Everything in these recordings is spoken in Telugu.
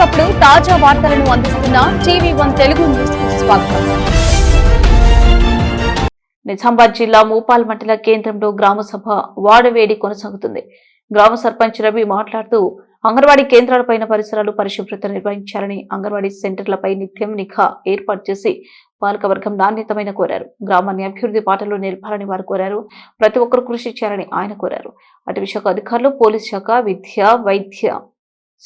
ఎప్పటికప్పుడు తాజా వార్తలను అందిస్తున్న టీవీ వన్ తెలుగు న్యూస్ స్వాగతం. నిజామాబాద్ జిల్లా మూపాల్ మండల కేంద్రంలో గ్రామ సభ వాడవేడి కొనసాగుతుంది. గ్రామ సర్పంచ్ రవి మాట్లాడుతూ అంగన్వాడీ కేంద్రాలపైన పరిసరాలు పరిశుభ్రత నిర్వహించాలని అంగన్వాడీ సెంటర్లపై నిత్యం నిఘా ఏర్పాటు చేసి పాలకవర్గం నాణ్యతమైన కోరారు. గ్రామాన్ని అభివృద్ధి బాటలో నిలపాలని వారు కోరారు. ప్రతి ఒక్కరు కృషి చేయాలని ఆయన కోరారు. అటవీ శాఖ అధికారులు పోలీస్ శాఖ విద్య వైద్య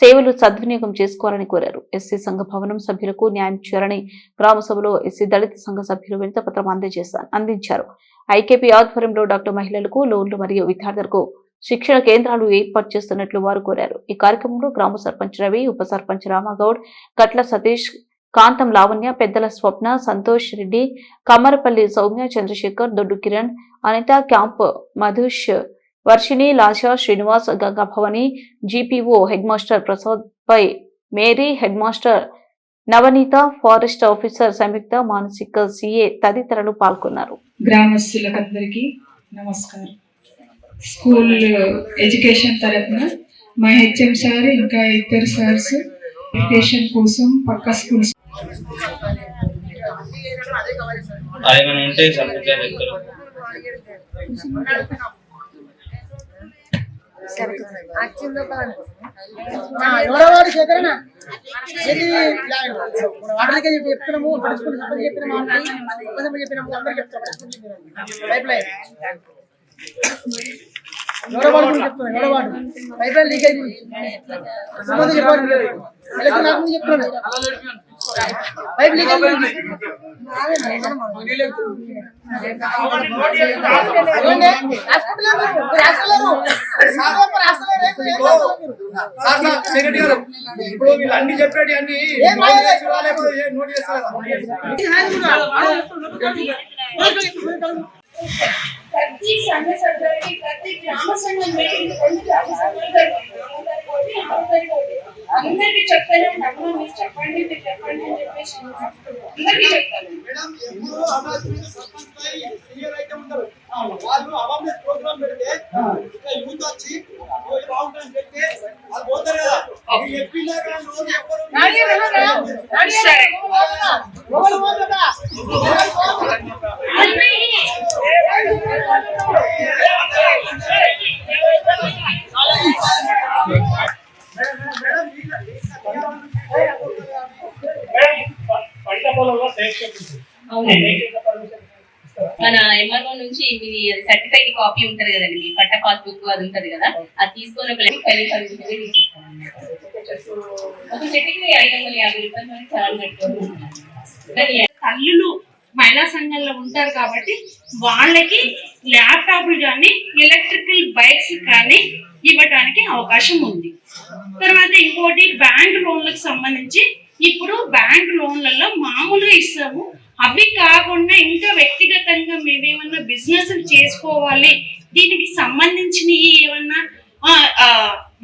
సేవలు సద్వినియోగం చేసుకోవాలని కోరారు. ఎస్సీ సంఘ భవనం సభ్యులకు న్యాయం చేయాలని గ్రామ సభలో ఎస్సీ దళిత సంఘ సభ్యులు వినతపత్రం అందజేశారు అందించారు. ఐకేపీ ఆధ్వర్యంలో డాక్టర్ మహిళలకు లోన్లు మరియు విద్యార్థులకు శిక్షణ కేంద్రాలు ఏర్పాటు చేస్తున్నట్లు వారు కోరారు. ఈ కార్యక్రమంలో గ్రామ సర్పంచ్ రవి ఉప సర్పంచ్ రామగౌడ్ కట్ల సతీష్ కాంతం లావణ్య పెద్దల స్వప్న Santosh Reddy Kammarapalli Soumya Chandrasekhar Doddu Kiran Anitha camp Madhush Varshini Lasha Srinivas Ganga Bhavani GPO head master Prasad Pai Mary head master Navaneetha forest officer Samyuktha Manasika CA తదితరులు పాల్గొన్నారు. గ్రామస్తులకందరికీ నమస్కారం. స్కూల్ ఎడ్యుకేషన్ తరఫున మా హెచ్ఎం సార్ ఇంకా ఇద్దరు సార్స్ ఎడ్యుకేషన్ కోసం పక్క స్కూల్స్ ఏమైనా ఉంటే ఎవరవాడు శేఖరణ వాటర్కే చెప్పి చెప్తున్నాము పడుచుకుని చెప్పని చెప్పిన మాట చెప్పినాము అందరు చెప్తాం పైప్ లైన్ ఎవరవాడు చెప్తున్నాను ఎవరవాడు పైప్ లైన్ లీక్ అయిపోయింది సంబంధం చెప్పాలి చెప్తున్నాను. ఇప్పుడు వీళ్ళు అన్ని చెప్పాడు అన్ని నోట్ చేస్తారు ప్రతి సంఘ సభ్యులకి ప్రతి గ్రామ సంఘం మీటింగ్ కొన్ని గ్రామ సభ్యులు అందరికి చెప్తాను అమ్మ మీరు చెప్పండి మీరు చెప్పండి అని చెప్పేసి అందరికి చెప్తాను. మేడం ఎప్పుడు అమరావతి మీద సర్పంచ్ పై సీనియర్ అయితే ఉంటారు. వాళ్ళు అవేర్నెస్ ప్రోగ్రామ్ పెడితే ఇక్కడ యూత్ వచ్చి ఇది బాగుంటుందని చెప్తే వాళ్ళు పోతారు కదా. అది చెప్పినా కానీ రోజు మన ఎంఆర్ఓ నుంచి మీ సర్టిఫైడ్ కాపీ ఉంటది కదండి మీ పట్ట పాస్బుక్ అది ఉంటది కదా అది తీసుకొని ఒక పర్మిషన్ తీసిస్తాను ఒక చెట్టుకి ఐదు వందల యాభై రూపాయలు మనకి చాలా పెట్టుకోవాలి తల్లులు మహిళా సంఘంలో ఉంటారు కాబట్టి వాళ్ళకి ల్యాప్టాప్లు కానీ ఎలక్ట్రికల్ బైక్స్ కానీ ఇవ్వడానికి అవకాశం ఉంది. తర్వాత ఇంకోటి బ్యాంక్ లోన్లకు సంబంధించి ఇప్పుడు బ్యాంక్ లోన్లలో మామూలుగా ఇస్తాము. అవి కాకుండా ఇంకా వ్యక్తిగతంగా మేమేమన్నా బిజినెస్ చేసుకోవాలి. దీనికి సంబంధించినవి ఏమన్నా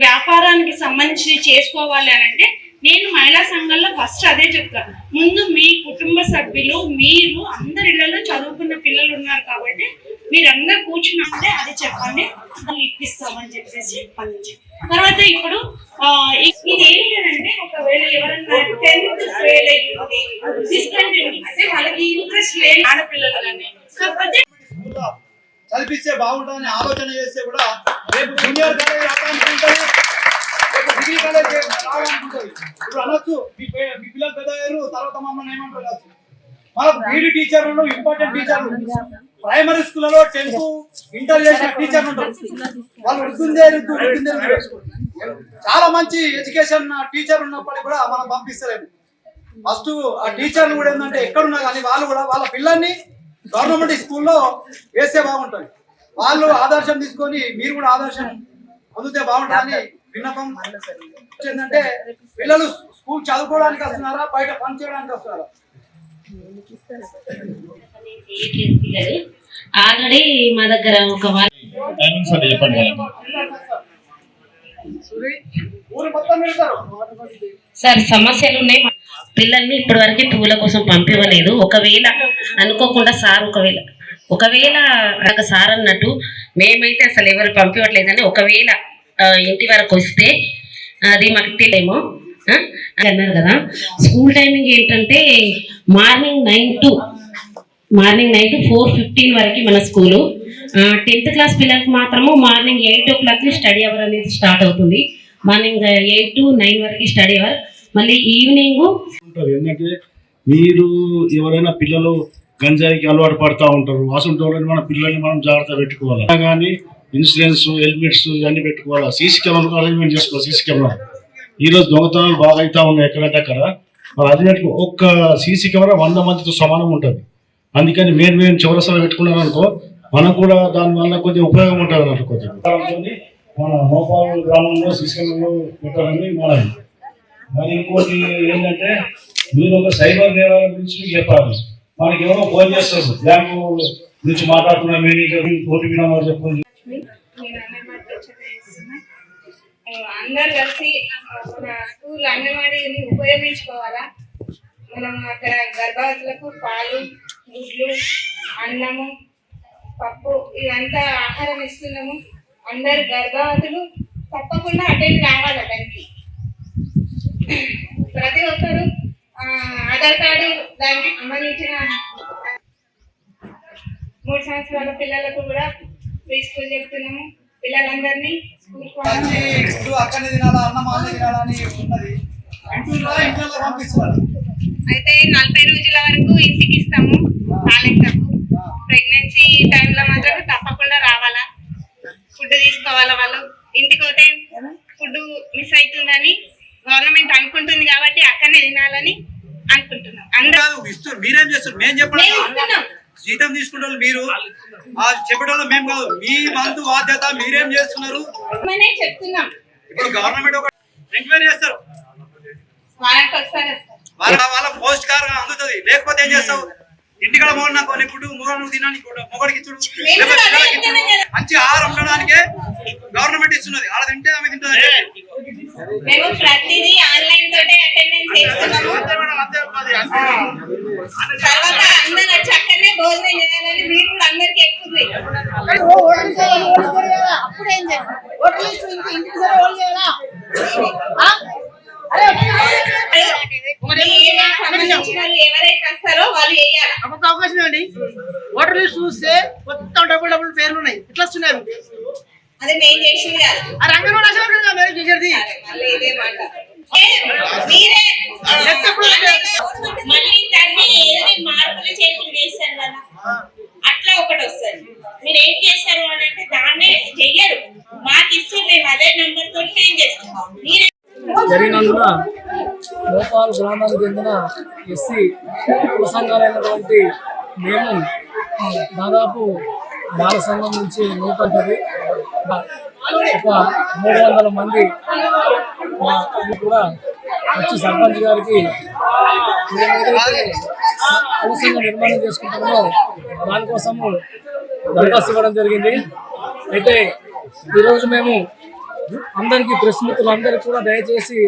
వ్యాపారానికి సంబంధించి చేసుకోవాలి అని అంటే నేను మహిళా సంఘంలో ఫస్ట్ అదే చెప్తాను ముందు మీ కుటుంబ సభ్యులు మీరు అందరి ఇళ్ళలో చదువుకున్న పిల్లలు ఉన్నారు కాబట్టి మీరందరూ కూర్చున్నప్పుడే అది చెప్పండి ఇప్పిస్తామని చెప్పేసి చెప్పండి. తర్వాత ఇప్పుడు ఆ, ఇ- ఇది ఏంటంటే ఒకవేళ ఎవరన్నా టెన్త్ ఫెయిల్ అయ్యింది డిస్కంటిన్యూ అంటే వాళ్ళకి ఇంట్రెస్ట్ లేని ఆడపిల్లలు కాకపోతే చదివిస్తే బాగుంటుందని ఆలోచన చేస్తే కూడా రేపు జూనియర్ కాలేజ్ రావాలనుకుంటుంది రేపు డిగ్రీ కాలేజ్ రావాలనుకుంటుంది ఇప్పుడు అనొచ్చు మీ మీ పిల్లలు పెద్ద అయ్యారు తర్వాత మమ్మల్ని ఏమంటారు కావచ్చు మనకు వీడి టీచర్లు ఇంపార్టెంట్ టీచర్లు. ప్రైమరీ స్కూల్లో టెన్త్ ఇంటర్ చేసిన టీచర్లు ఉంటారు. వాళ్ళు వృద్ధుందే రుద్దు వృద్ధుందే చాలా మంచి ఎడ్యుకేషన్ టీచర్ ఉన్నప్పటికీ కూడా మనం పంపిస్తలేము. ఫస్ట్ ఆ టీచర్లు కూడా ఏంటంటే ఎక్కడున్నా కానీ వాళ్ళు కూడా వాళ్ళ పిల్లల్ని గవర్నమెంట్ స్కూల్లో వేస్తే బాగుంటుంది. వాళ్ళు ఆదర్శం తీసుకొని మీరు కూడా ఆదర్శం పొందితే బాగుంటుందని విన్నపం ఏంటంటే పిల్లలు స్కూల్ చదువుకోవడానికి వస్తున్నారా బయట పని చేయడానికి వస్తున్నారా? ఆల్రెడీ మా దగ్గర ఒక చెప్పండి సార్ సమస్యలు ఉన్నాయి పిల్లల్ని ఇప్పటి వరకు టూల కోసం పంపివ్వలేదు. ఒకవేళ అనుకోకుండా సార్ ఒకవేళ ఒకవేళ ఒక సార్ అన్నట్టు మేమైతే అసలు ఎవరు పంపించట్లేదని ఒకవేళ ఇంటి వరకు వస్తే అది మాకు తెలియమో అని అన్నారు కదా. స్కూల్ టైమింగ్ ఏంటంటే morning nine to morning nine to four fifteen వరకు మన స్కూలు. టెన్త్ క్లాస్ పిల్లలకు మాత్రము morning eight o'clock study hour అనేది స్టార్ట్ అవుతుంది. మార్నింగ్ ఎయిట్ టు నైన్ వరకు స్టడీ అవర్. మళ్ళీ ఈవినింగ్ ఉంటారు ఎందుకంటే మీరు ఎవరైనా పిల్లలు గంజాయికి అలవాటు పడతా ఉంటారు. అసలు మన పిల్లల్ని మనం జాగ్రత్త పెట్టుకోవాలి. కానీ ఇన్సూరెన్స్ హెల్మెట్స్ ఇవన్నీ పెట్టుకోవాలి? సీసీ కెమెరా అరేంజ్మెంట్ చేసుకోవాలి సీసీ కెమెరా ఈ రోజు దొంగతనాలు బాగా అవుతా ఉన్నాయి ఎక్కడంటే అక్కడ. మరి అది పెట్టుకో ఒక్క సీసీ కెమెరా వంద మందితో సమానం ఉంటుంది. అందుకని మేము మేము చివరసలు పెట్టుకున్నాను అనుకో మనకు కూడా దాని వల్ల కొద్దిగా ఉపయోగం ఉంటుంది అన్నట్టు కొద్దిగా. మన మోపాల్ గ్రామంలో కెమెరాలు పెట్టాలని మన మరి ఇంకోటి ఏంటంటే మీరు ఒక సైబర్ నేరాల గురించి చెప్పాలి. మనకి ఎవరో ఫోన్ చేస్తారు. బ్యాంకు గురించి మాట్లాడుతున్న మేనేజర్ ఓటీపీ నెంబర్ చెప్పండి. అందరు కలిసి మన స్కూల్ అంగన్వాడీని ఉపయోగించుకోవాలా? మనం అక్కడ గర్భవతులకు పాలు గుడ్లు అన్నము పప్పు ఇవంతా ఆహారం ఇస్తున్నాము. అందరు గర్భవతులు తప్పకుండా అటెండ్ కావాలి దానికి ప్రతి ఒక్కరు ఆధార్ కార్డు దానికి సంబంధించిన మూడు సంవత్సరాల పిల్లలకు కూడా ప్రీ స్కూల్ చెప్తున్నాము. పిల్లలందరినీ స్కూల్ తినాలా అన్నం అన్నే ఉన్నది. అయితే నలభై రోజుల వరకు ఇంటికి ఇస్తాము పాలెక్కకు ప్రెగ్నెన్సీ టైంలో మాత్రం తప్పకుండా రావాలా? ఫుడ్ తీసుకోవాలా వాళ్ళు? ఇంటికి పోతే ఫుడ్ మిస్ అవుతుందని గవర్నమెంట్ అనుకుంటుంది కాబట్టి అక్కడనే తినాలని అనుకుంటున్నాం. అందరూ మీరేం చేస్తారు మేము చెప్పడం జీతం వాళ్ళు మీరు. చెప్పడం మేము కాదు. మీ వంతు బాధ్యత మీరేం చేస్తున్నారు? చెప్తున్నాం. ఇప్పుడు గవర్నమెంట్ ఒక ఎంక్వైరీ చేస్తారు. వాళ్ళ పోస్ట్ కార్ అందుతుంది. లేకపోతే ఏం చేస్తావు? ఇంటికాడ మొగడు నాకు నీ ఫుడ్ మొగడు నువ్వు తినడానికి మొగడికి ఇచ్చుడు కూడా. మంచి ఆహారం ఉండడానికే గవర్నమెంట్ ఇస్తున్నది ఆడ తింటే ఆమె తింటుంది మేము ప్రతిదీ ఆన్లైన్ తోటే అటెండెన్స్ చేస్తున్నాము అంతే మేడం, అంతే ఉన్నది. తర్వాత అందరూ వచ్చి అక్కడనే భోజనం చేయాలని మీరు కూడా అందరికి చేయాలా? అప్పుడు ఏం ఇంటికి సరే ఓల్ చేయాలా? అవకాశం ఇవ్వండి ఓటర్ లిస్ట్ చూస్తే మొత్తం డబ్బులు డబ్బులు పేర్లు ఉన్నాయి ఇట్లా వస్తున్నారు? అదే చేసింది కాదు ఆ రంగంలో మేడం చేసేది మళ్ళీ దాన్ని ఏదైనా మార్పులు చేతులు చేశారు కదా. అట్లా ఒకటి వస్తుంది. మీరు ఏం చేశారు అని అంటే దాన్నే చెయ్యరు. మాకు ఇస్తే మేము అదే నెంబర్ తోటి మేము చేస్తాం. మీరే. జరిగినందున భోపాల్ గ్రామానికి చెందిన ఎస్సీ కుల సంఘాలైనటువంటి మేము దాదాపు బాల సంఘం నుంచి నూటంటది ఒక మూడు వందల మంది మా కూడా వచ్చి సర్పంచ్ గారికి అవసరంగా నిర్మాణం చేసుకుంటామో దానికోసము దరఖాస్తు ఇవ్వడం జరిగింది. అయితే ఈరోజు మేము అందరికీ ప్రెస్ మిత్రులందరికీ కూడా దయచేసి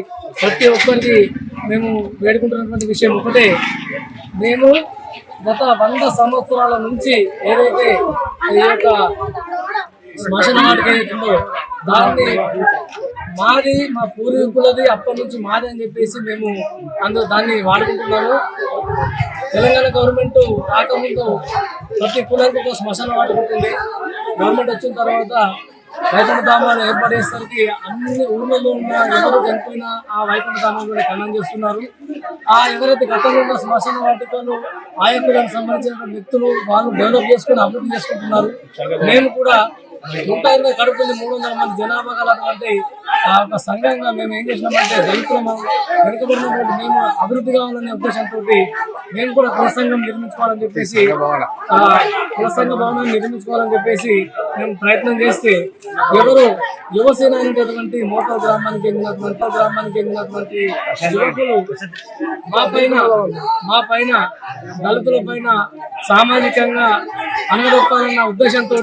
ప్రతి ఒక్కరికి మేము వేడుకుంటున్నటువంటి విషయం ఒకటే. మేము గత వంద సంవత్సరాల నుంచి ఏదైతే ఈ యొక్క శ్మశాన వాటిక దాన్ని మాది మా పూర్వీకులది అప్పటి నుంచి మాది అని చెప్పేసి మేము అందులో దాన్ని వాడుకుంటున్నాము. తెలంగాణ గవర్నమెంట్ రాకముందు ప్రతి కులానికి ఒక శ్మశాన వాటిక ఉంటుంది గవర్నమెంట్ వచ్చిన తర్వాత వైకుంఠ ధామాలు ఏర్పాటు అన్ని ఊళ్ళలో ఉన్న ఎవరు చనిపోయినా ఆ వైకుంఠ ధామాలు కూడా ఖండం చేస్తున్నారు. ఆ ఎవరైతే గతంలో ఉన్న శ్మశాన వాటికలు ఆ యొక్క సంబంధించిన వ్యక్తులు వాళ్ళు డెవలప్ చేసుకుని అభివృద్ధి చేసుకుంటున్నారు. మేము కూడా నూట ఇరవై కడుపుంది మూడు వందల మంది జనాభా గలటువంటి ఆ ఒక సంఘంగా మేము ఏం చేసినామంటే దళితులము వెనుకబడినటువంటి మేము అభివృద్ధి కావాలనే ఉద్దేశంతో మేము కూడా కుల సంఘం నిర్మించుకోవాలని చెప్పేసి ఆ కుల సంఘ భవనాన్ని నిర్మించుకోవాలని చెప్పేసి మేము ప్రయత్నం చేస్తే ఎవరు యువసేన అనేటటువంటి మోటో గ్రామానికి చెందినటువంటి గ్రామానికి చెందినటువంటి యువకులు మా పైన మా పైన దళితుల పైన సామాజికంగా అనగదొక్కాలన్న ఉద్దేశంతో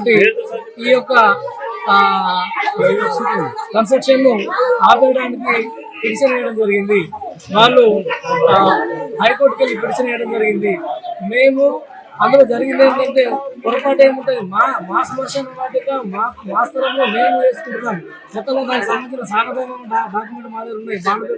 ఈ యొక్క కన్స్ట్రక్షన్ను ఆపేయడానికి పిటిషన్ వేయడం జరిగింది. వాళ్ళు హైకోర్టుకి వెళ్ళి పిటిషన్ వేయడం జరిగింది. మేము అందులో జరిగింది ఏంటంటే పొరపాటు ఏముంటుంది? మా మా సమస్య వాటిక మా మా స్థలంలో మేము వేసుకుంటున్నాం గతంలో దానికి సంబంధించిన సాగదైన డాక్యుమెంట్ మా దగ్గర ఉన్నాయి. బాండ్